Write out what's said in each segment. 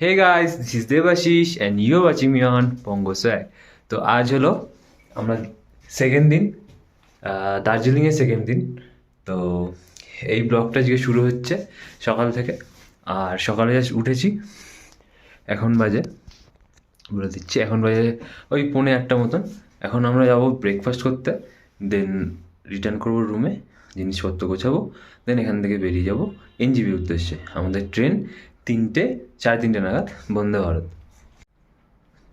Hey guys this is Debashis and you watching me on Pongo Sack তো আজ হলো আমরা সেকেন্ড দিন দার্জিলিংয়ের সেকেন্ড দিন। তো এই ব্লগটা আজকে শুরু হচ্ছে সকাল থেকে। আর সকালে জাস্ট উঠেছি, এখন বাজে, বলে দিচ্ছি, এখন বাজে ওই পৌনে একটা মতন। এখন আমরা যাব ব্রেকফাস্ট করতে দেন রিটার্ন করব রুমে জিনিসপত্র গোছাবো দেন এখান থেকে বেরিয়ে যাব। এনজিবি উদ্দেশ্যে, আমাদের ট্রেন তিনটে, সাড়ে তিনটে নাগাদ বন্দে ভারত।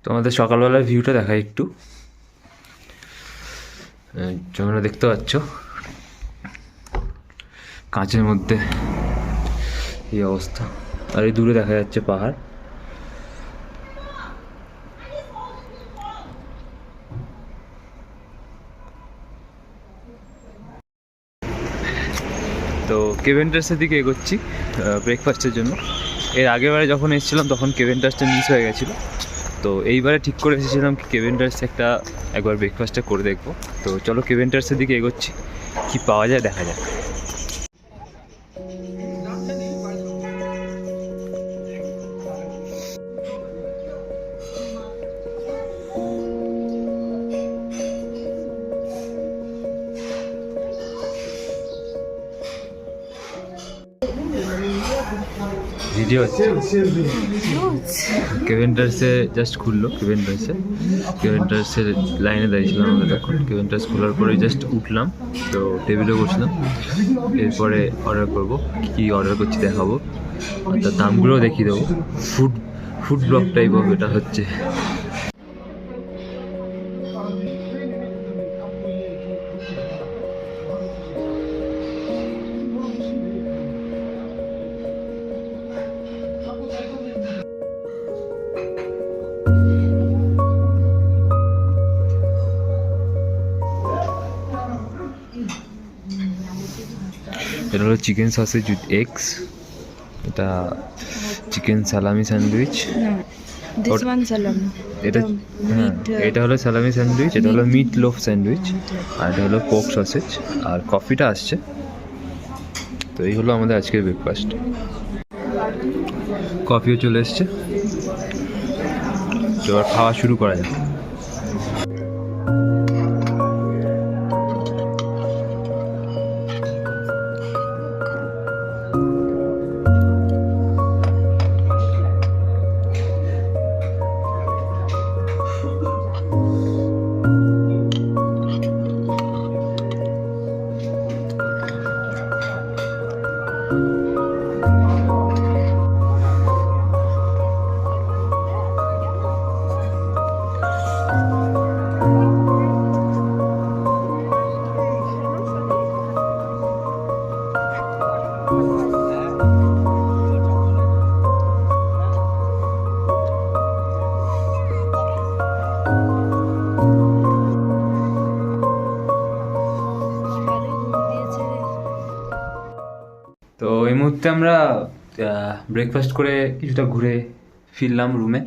তো আমাদের সকালবেলার ভিউটা দেখাই একটু। তোমরা দেখতে পাচ্ছ। কাঁচের মধ্যে এই অবস্থা। আর এই দূরে দেখা যাচ্ছে পাহাড়। তো কেভেন্টার্সের দিকে এগোচ্ছি ব্রেকফাস্টের জন্য। এর আগেরবারে যখন এসেছিলাম, তখন কেভেন্টার্সটা মিস হয়ে গেছিল। তো এইবারে ঠিক করে এসেছিলাম কি কেভেন্টার্স একটা একবার ব্রেকফাস্টটা করে দেখব। তো চলো কেভেন্টার্সের দিকে এগোচ্ছি। কি পাওয়া যায়, দেখা যাক। ভিডিও হচ্ছে কেভেন্টার্সে জাস্ট খুললো কেভেন্টার্সে কেভেন্টার্সের লাইনে দাঁড়িয়েছিলাম আমরা তখন। কেভেন্টার্স খোলার পরে জাস্ট উঠলাম তো টেবিলে বসলাম। এরপরে অর্ডার করব কী অর্ডার করছি দেখাবো। তার দামগুলোও দেখিয়ে দেবো। Food food block type of এটা হচ্ছে। এটা হলো চিকেন সসেজ উইথ এগস এটা চিকেন সালামি স্যান্ডউইচ. এটা হ্যাঁ uh, এটা হলো সালামি স্যান্ডউইচ এটা হলো মিট লোফ স্যান্ডউইচ আর এটা হলো পোক সসেজ আর কফিটা আসছে। তো এই হলো আমাদের আজকের ব্রেকফাস্ট কফিও চলে এসছে। তো খাওয়া শুরু করা যাক। তো মুহূর্তে আমরা ব্রেকফাস্ট করে কিছুটা ঘুরে ফিরলাম রুমে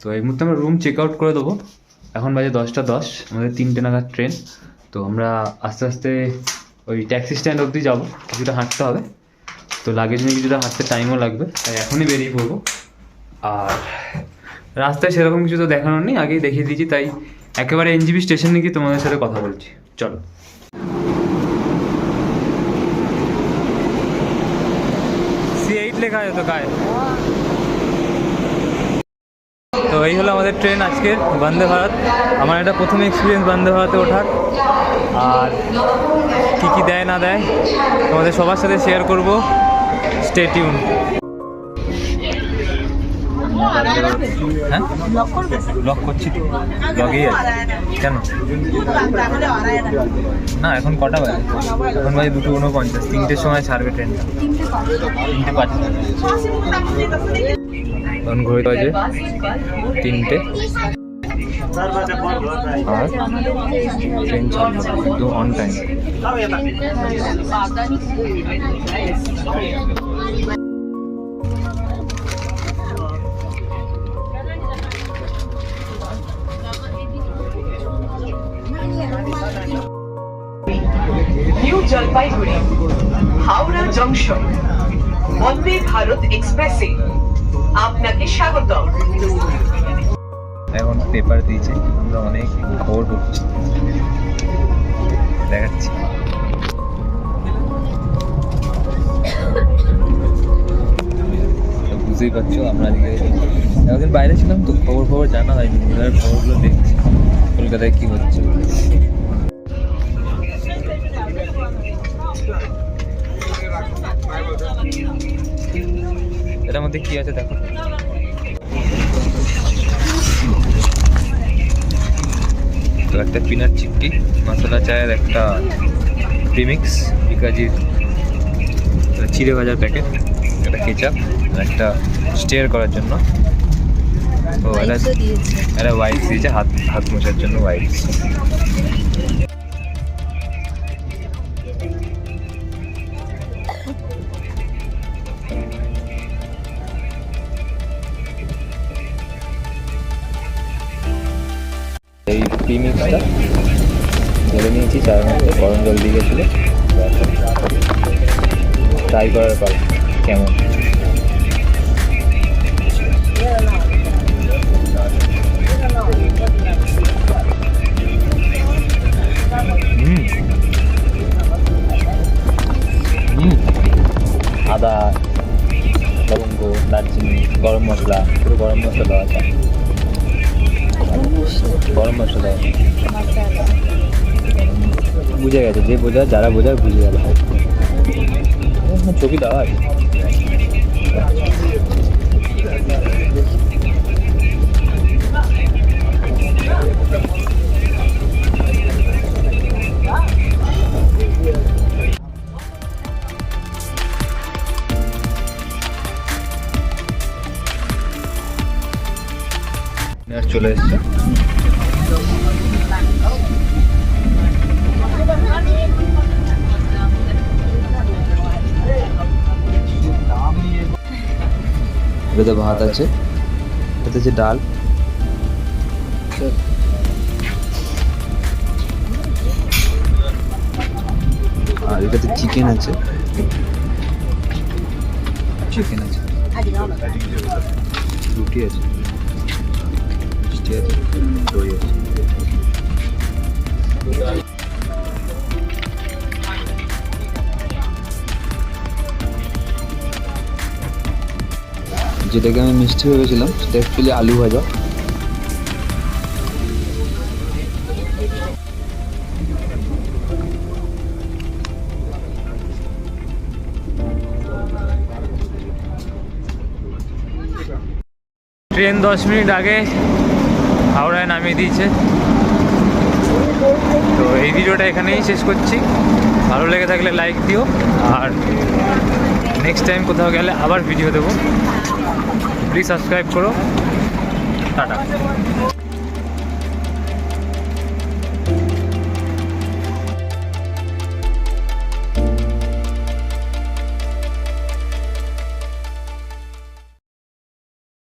তো এই মুহূর্তে আমরা রুম চেক আউট করে দেবো। এখন বাজে দশটা দশ, আমাদের তিনটে নাগাদ ট্রেন তো আমরা আস্তে আস্তে ওই ট্যাক্সি স্ট্যান্ড অবধি যাব, কিছুটা হাঁটতে হবে। তো লাগেজ নিয়ে কিছুটা হাঁটতে টাইমও লাগবে, তাই এখনই বেরিয়ে পড়ব। আর রাস্তায় সেরকম কিছু তো দেখানোর নেই, আগেই দেখিয়ে দিয়েছি, তাই একেবারে এনজিবি স্টেশনে গিয়ে তোমাদের সাথে কথা বলছি। চলো। লেখা আছে তো গায়ে। তো এই হলো আমাদের ট্রেন আজকের, বন্দে ভারত। আমার এটা প্রথম এক্সপিরিয়েন্স বন্দে ভারতে ওঠার। আর কী কী দেয় না দেয়, তোমাদের সবার সাথে শেয়ার করব। স্টে টিউন হ্যাঁ লক করছি তো। লগেই আছে। কেন? না, এখন কটা বাজে? এখন বাজে দুটো উনপঞ্চাশ তিনটের সময় ছাড়বে ট্রেনটা তিনটে পাঁচ। এখন ঘড়ি বাজে তিনটে। আর ট্রেন ছাড়লো একদম on time Jalpaiguri, Howrah junction, Vande Bharat এক্সপ্রেসে আপনাকে স্বাগত এখন পেপার দিয়েছে, আমরা অনেক খবর পড়ছি দেখাচ্ছি। বুঝতেই পারছ, আমরা আজকে এতদিন বাইরে ছিলাম তো খবর খবর জানা হয়নি খবরগুলো দেখছি, কলকাতায় কি হচ্ছে। এটার মধ্যে কি আছে দেখো। তো একটা পিনাট চিক্কি মশলা চায়ের একটা প্রিমিক্স বিকাজির চিড়ে ভাজার প্যাকেট একটা কেচাপ একটা স্টেয়ার করার জন্য। ও এটা দিয়েছে। একটা ওয়াইপস দিয়েছে হাত হাত মোছার জন্য ওয়াইপস চায়ের মধ্যে গরম জল দিয়ে গেছিল? ট্রাই করার পর কেমন? আদা লবঙ্গ দারচিনি গরম মশলা পুরো গরম মশলা দেওয়া আছে। গরম মশলা। বুঝে গেছে যে বোঝা যারা বোঝায় বুঝে গেল ছবি দেওয়া আছে আর চলে এসছে এটাতে ভাত আছে এটাতে আছে ডাল আর এটাতে চিকেন আছে চিকেন আছে রুটি আছে মিষ্টি আছে দই আছে যেটাকে আমি মিষ্টি ভেবেছিলাম, সেটা অ্যাকচুয়ালি আলু ভাজা। ট্রেন দশ মিনিট আগে হাওড়ায় নামিয়ে দিয়েছে। তো এই ভিডিওটা এখানেই শেষ করছি। ভালো লেগে থাকলে লাইক দিও, আর নেক্সট টাইম কোথাও গেলে আবার ভিডিও দেবো। প্লিজ সাবস্ক্রাইব করো। টাটা।